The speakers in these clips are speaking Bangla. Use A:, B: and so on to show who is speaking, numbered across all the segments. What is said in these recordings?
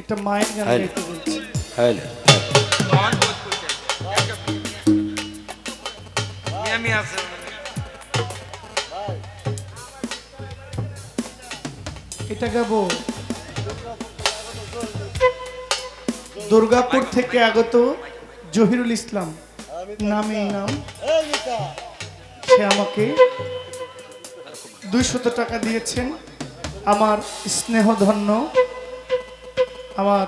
A: একটা মায়ের গান। গাইতে বলছি। এটা গাবো। দুর্গাপুর থেকে আগত জহিরুল ইসলাম নামে নাম। সে আমাকে দুইশত টাকা দিয়েছেন। আমার স্নেহধন্য আমার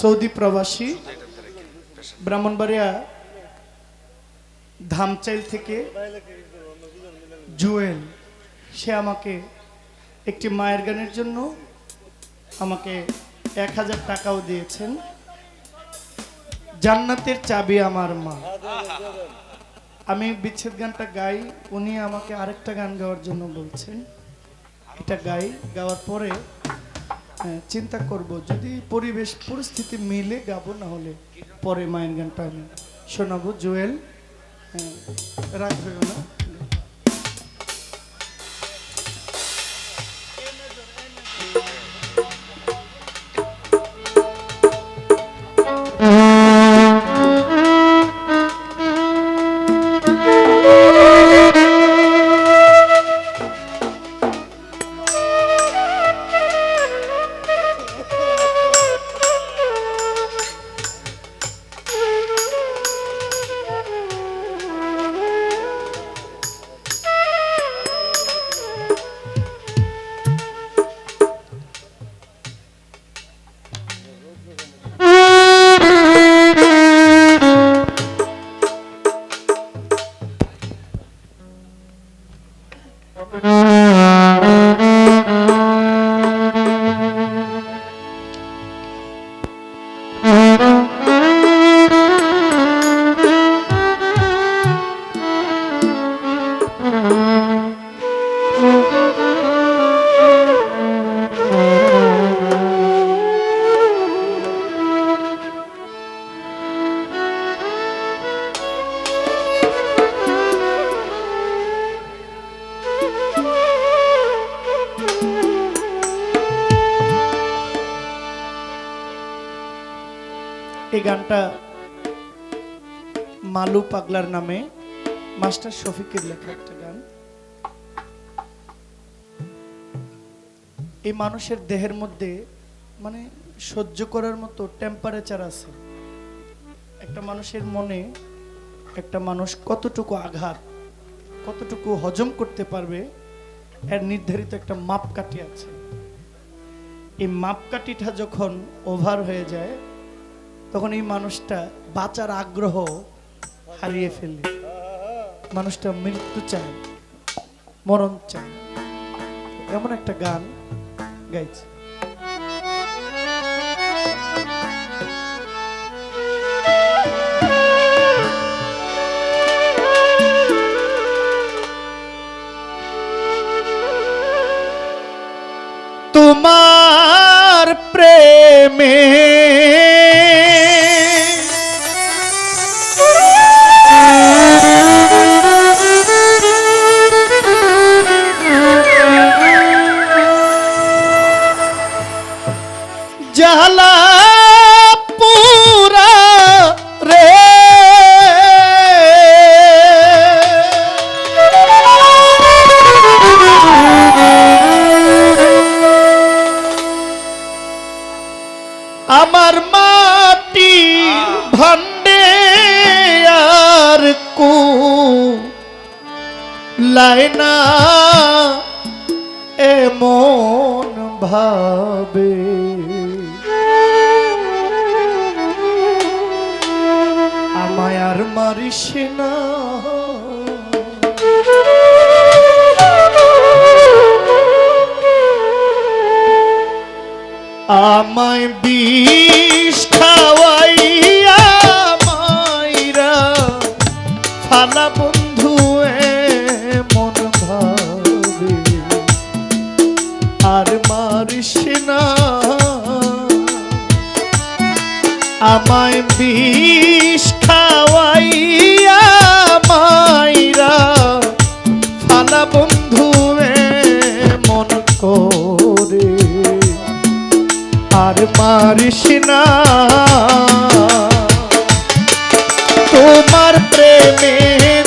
A: সৌদি প্রবাসী, ব্রাহ্মণবাড়িয়া, ধামচাইল থেকে জুয়েল, সে আমাকে একটি মায়ের গানের জন্য আমাকে এক হাজার টাকাও দিয়েছেন। জান্নাতের চাবি আমার মা। আমি বিচ্ছেদ গানটা গাই, উনি আমাকে আরেকটা গান গাওয়ার জন্য বলছেন। এটা গাই, গাওয়ার পরে চিন্তা করব। যদি পরিবেশ পরিস্থিতি মিলে গাবো না হলে পরে মায়ের গানটা আমি শোনাবো জুয়েল। হ্যাঁ, রাখবে না। 감사합니다. গানটা মালু পাগলার নামে। মাস্টার শফিকের লেখা একটা গান। এই মানুষের দেহের মধ্যে মানে সহ্য করার মতো টেম্পারেচার আছে। একটা মানুষের মনে একটা মানুষ কতটুকু আঘাত, কতটুকু হজম করতে পারবে, এর নির্ধারিত একটা মাপকাঠি আছে। এই মাপকাঠিটা যখন ওভার হয়ে যায় তখন এই মানুষটা বাঁচার আগ্রহ হারিয়ে ফেলে। মানুষটা মৃত্যু চায়, মরণ চায়। এমন একটা গান গাইছে। তোমার প্রেমে জালা পুরা রে। আমার মাটি ভণ্ডে আর কু লাইনা এমন ভাবে। না আমায় বিষ খাওয়াইয়া মাইরা ফালা বন্ধু মন ভাবে আর মারিস না। আমায় বিষ মারিস না। তোমার প্রেমের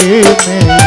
A: প্রেমে।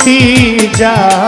A: দুঃখী জানি